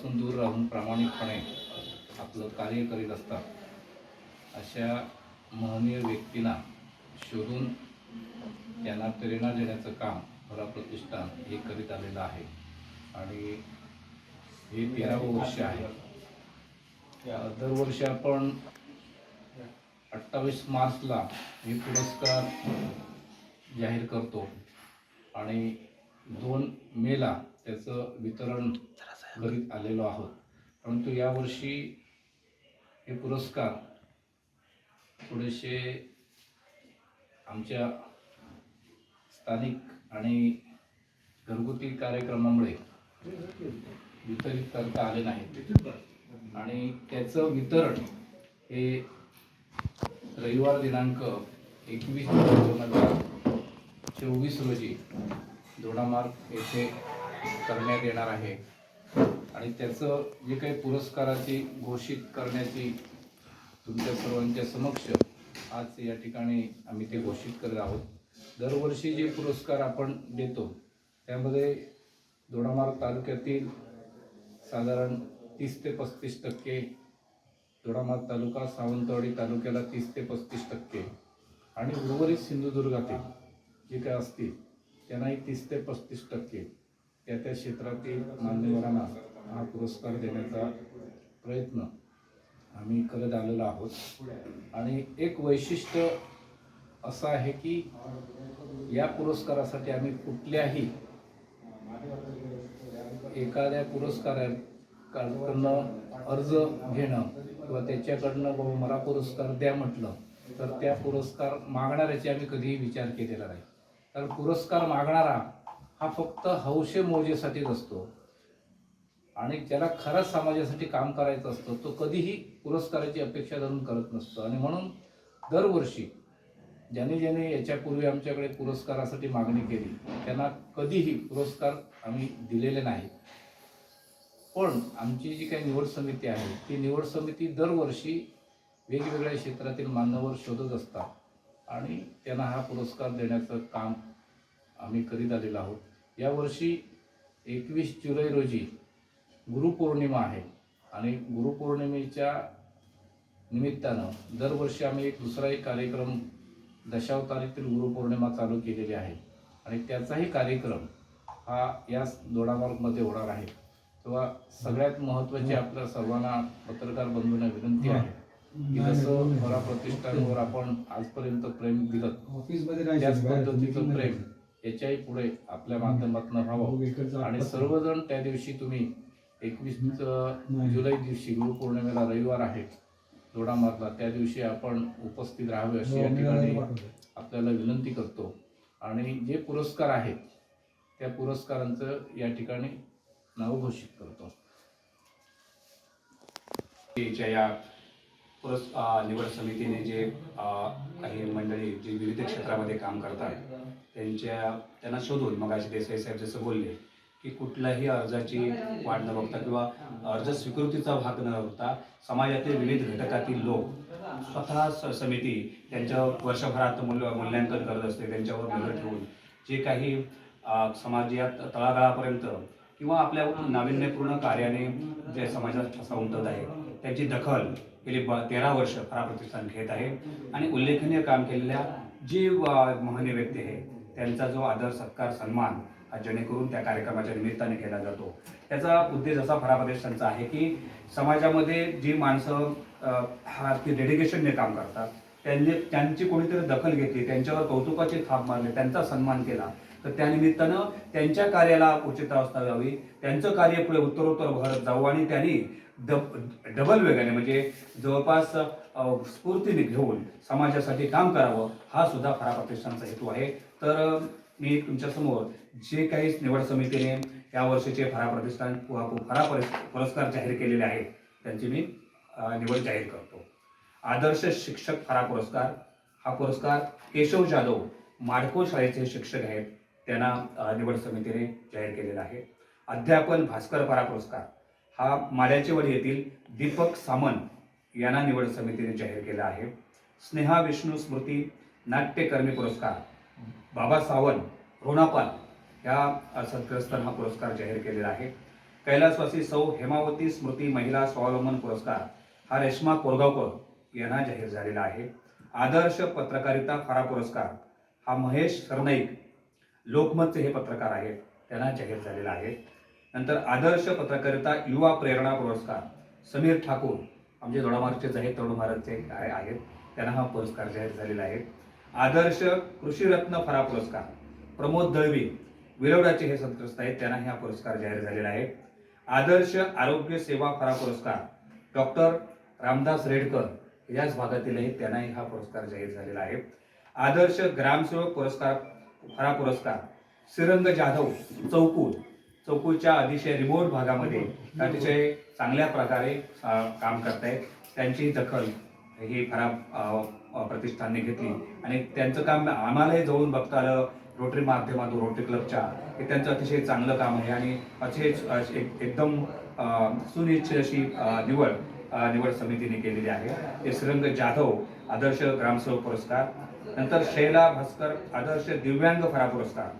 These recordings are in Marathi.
प्रसिद्धीपासून दूर राहून प्रामाणिकपणे आपलं कार्य करीत असतात अशा महनीय व्यक्तींना शोधून त्यांना प्रेरणा देण्याचं काम भरा प्रतिष्ठान हे करीत आलेलं आहे. आणि हे तेरावं वर्ष आहे. दरवर्षी आपण अठ्ठावीस मार्चला हे पुरस्कार जाहीर करतो आणि दोन मेला त्याचं वितरण करीत आलेलो आहोत. परंतु यावर्षी हे पुरस्कार थोडेसे आमच्या स्थानिक आणि घरगुती कार्यक्रमामुळे वितरित करता आले नाहीत. आणि त्याचं वितरण हे रविवार दिनांक एकवीस जुलै दोन हजार चोवीस रोजी दोडामार्ग येथे करण्यात येणार आहे. आणि त्याचं जे काही पुरस्काराची घोषित करण्याची तुमच्या सर्वांच्या समक्ष आज या ठिकाणी आम्ही ते घोषित करत आहोत. दरवर्षी जे पुरस्कार आपण देतो त्यामध्ये दोडामार्ग तालुक्यातील साधारण तीस ते पस्तीस टक्के दोडामार्ग तालुका सावंतवाडी तालुक्याला तीस ते पस्तीस टक्के आणि उर्वरित सिंधुदुर्गातील जे काय असतील त्यांनाही तीस ते पस्तीस टक्के त्या त्या क्षेत्रातील मान्यवरांना हा पुरस्कार देण्याचा प्रयत्न आम्ही करत आलेलो आहोत. आणि एक वैशिष्ट्य असं आहे की या पुरस्कारासाठी आम्ही कुठल्याही एखाद्या पुरस्काराकडनं अर्ज घेणं किंवा त्याच्याकडनं बाबा मला पुरस्कार द्या म्हटलं तर त्या पुरस्कार मागणाऱ्याचे आम्ही कधीही विचार केलेला नाही. कारण पुरस्कार मागणारा हा फक्त हौशे मोजेसाठीच असतो. आणि ज्याला खरंच समाजासाठी काम करायचं असतं तो कधीही पुरस्काराची अपेक्षा धरून करत नसतो. आणि म्हणून दरवर्षी ज्याने ज्याने याच्यापूर्वी आमच्याकडे पुरस्कारासाठी मागणी केली त्यांना कधीही पुरस्कार आम्ही दिलेले नाही. पण आमची जी काही निवड समिती आहे ती निवड समिती दरवर्षी वेगवेगळ्या क्षेत्रातील मान्यवर शोधत असतात आणि त्यांना हा पुरस्कार देण्याचं काम आम्ही करीत आलेलो आहोत. यावर्षी एकवीस जुलै रोजी गुरुपौर्णिमा आहे. आणि गुरुपौर्णिमेच्या निमित्तानं दरवर्षी आम्ही एक दुसराही कार्यक्रम दशावतारीतील गुरुपौर्णिमा चालू केलेली आहे. आणि त्याचाही कार्यक्रम हा याच दोडामार्गमध्ये होणार आहे. तेव्हा सगळ्यात महत्त्वाची आपल्या सर्वांना पत्रकार बंधूंना विनंती आहे की जसं वरा प्रतिष्ठानवर आपण आजपर्यंत प्रेम दिलं ऑफिसमध्ये त्याच पद्धतीचं प्रेम याच्याही पुढे आपल्या माध्यमातून व्हावं. आणि सर्वजण त्या दिवशी तुम्ही एकवीस जुलै दिवशी गुरुपौर्णिमेला रविवार आहे. दोडामार्गला त्या दिवशी आपण उपस्थित राहावे अशी या ठिकाणी आपल्याला विनंती करतो. आणि जे पुरस्कार आहेत त्या पुरस्कारांचं या ठिकाणी नाव घोषित करतो. या पुरस् निवड समितीने जे काही मंडळी जी विविध क्षेत्रामध्ये काम करतात त्यांच्या त्यांना शोधून मग देसाई साहेब जसं बोलले की कुठल्याही अर्जाची वाट न बघता किंवा अर्ज स्वीकृतीचा भाग न बघता समाजातील विविध घटकातील लोक स्वतः स- समिती त्यांच्या वर्षभरात मूल्य मूल्यांकन करत असते त्यांच्यावर नजर ठेवून. जे काही अ, समाजात तळागाळापर्यंत किंवा आपल्या नाविन्यपूर्ण कार्याने जे समाजात ठसा उमटत आहे त्याची दखल गेली ब तेरा वर्ष खरा प्रतिष्ठान घेत आहे. आणि उल्लेखनीय काम केलेल्या जे अ, व्यक्ती आहे त्यांचा जो आदर सत्कार सन्मान हा जेणेकरून त्या कार्यक्रमाच्या निमित्ताने केला जातो. त्याचा उद्देश असा फरा प्रदेशांचा आहे की समाजामध्ये जी माणसं हा ती डेडिकेशनने काम करतात त्यांनी त्यांची कोणीतरी दखल घेतली त्यांच्यावर कौतुकाची थाप मारली त्यांचा सन्मान केला तर त्यानिमित्तानं त्यांच्या कार्याला उचित अवस्था व्हावी. त्यांचं कार्य पुढे उत्तरोत्तर भरत जावं आणि त्यांनी डब डबल वेगाने म्हणजे जवळपास स्फूर्तीने घेऊन समाजासाठी काम करावं हा सुद्धा फरा प्रतिष्ठानचा हेतू आहे. तर मी तुमच्यासमोर जे काही निवड समितीने या वर्षीचे फरा प्रतिष्ठान फरा पुरस्कार जाहीर केलेले आहेत त्यांची मी निवड जाहीर करतो. आदर्श शिक्षक फरा पुरस्कार हा पुरस्कार केशव जाधव माडको शाळेचे शिक्षक आहेत. त्यांना निवड समितीने जाहीर केलेला आहे. अध्यापन भास्कर फरा पुरस्कार. हा माड्याचेवाडी येथील दीपक सामंत यांना निवड समितीने जाहीर केला आहे. स्नेहा विष्णू स्मृती नाट्यकर्मी पुरस्कार. बाबा सावंत रोणापाल ह्या सद्ग्रस्तांना हा पुरस्कार जाहीर केलेला आहे. कैलासवासी सौ हेमावती स्मृती महिला स्वावलंबन पुरस्कार हा रेश्मा कोरगावकर यांना जाहीर झालेला आहे. आदर्श पत्रकारिता फरा पुरस्कार हा महेश सरनाईक लोकमतचे हे पत्रकार आहेत त्यांना जाहीर झालेला आहे. नंतर आदर्श पत्रकारिता युवा प्रेरणा पुरस्कार समीर ठाकूर आमचे दोडामार्गचेच आहेत तरुण भारतचे काय आहेत. त्यांना हा पुरस्कार जाहीर झालेला आहे. आदर्श कृषीरत्न फरा पुरस्कार प्रमोद दळवी विरवडाचे हे सदग्रस्त आहेत त्यांना हा पुरस्कार जाहीर झालेला आहे. आदर्श आरोग्य सेवा फरा पुरस्कार डॉक्टर रामदास रेडकर याच भागातील आहेत त्यांनाही हा पुरस्कार जाहीर झालेला आहे. आदर्श ग्रामसेवक पुरस्कार फरा पुरस्कार. श्रीरंग जाधव चौकूर. चौकूरच्या अतिशय रिमोट भागामध्ये अतिशय चांगल्या प्रकारे काम करतायत. त्यांची दखल ही फरा प्रतिष्ठानने घेतली. आणि त्यांचं काम आम्हालाही जवळून बघता आलं रोटरी माध्यमातून रोटरी क्लबच्या. हे त्यांचं अतिशय चांगलं काम आहे आणि अतिशय एकदम सुनिश्चित अशी निवड निवड समितीने केलेली आहे. ते श्रीरंग जाधव आदर्श ग्रामसेवक पुरस्कार. नंतर शैला भास्कर आदर्श दिव्यांग फरा पुरस्कार.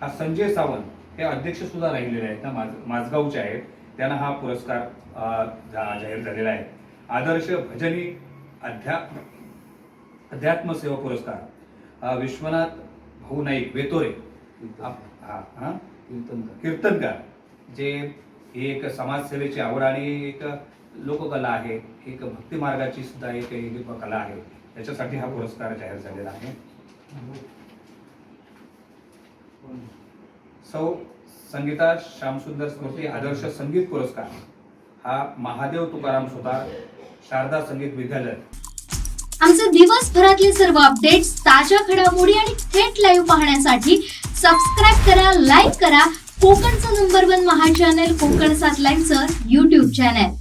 हा संजय सावंत हे अध्यक्ष सुद्धा राहिलेले आहेत ना माझ माजगावचे आहेत. त्यांना हा पुरस्कार जाहीर झालेला आहे. आदर्श भजनी अध्या अध्यात्म सेवा पुरस्कार. विश्वनाथ भाऊ नाईक वेतोरे. हा हा? कीर्तनकार. जे ही एक समाजसेवेची आवड आणि एक लोककला आहे एक भक्ती मार्गाची सुद्धा एक एक कला आहे. त्याच्यासाठी हा पुरस्कार जाहीर झालेला आहे. सौ संगीता श्यामसुंदर स्मृती आदर्श संगीत पुरस्कार. हा महादेव तुकाराम सुतार शारदा संगीत विद्यालय. आमचे दिवसभरातले सर्व अपडेट्स ताज्या घडामोडी आणि थेट लाईव्ह पाहण्यासाठी सबस्क्राईब करा लाईक करा. कोकणचं नंबर वन महा चॅनल कोकण सात लाईव्हचं युट्यूब चॅनल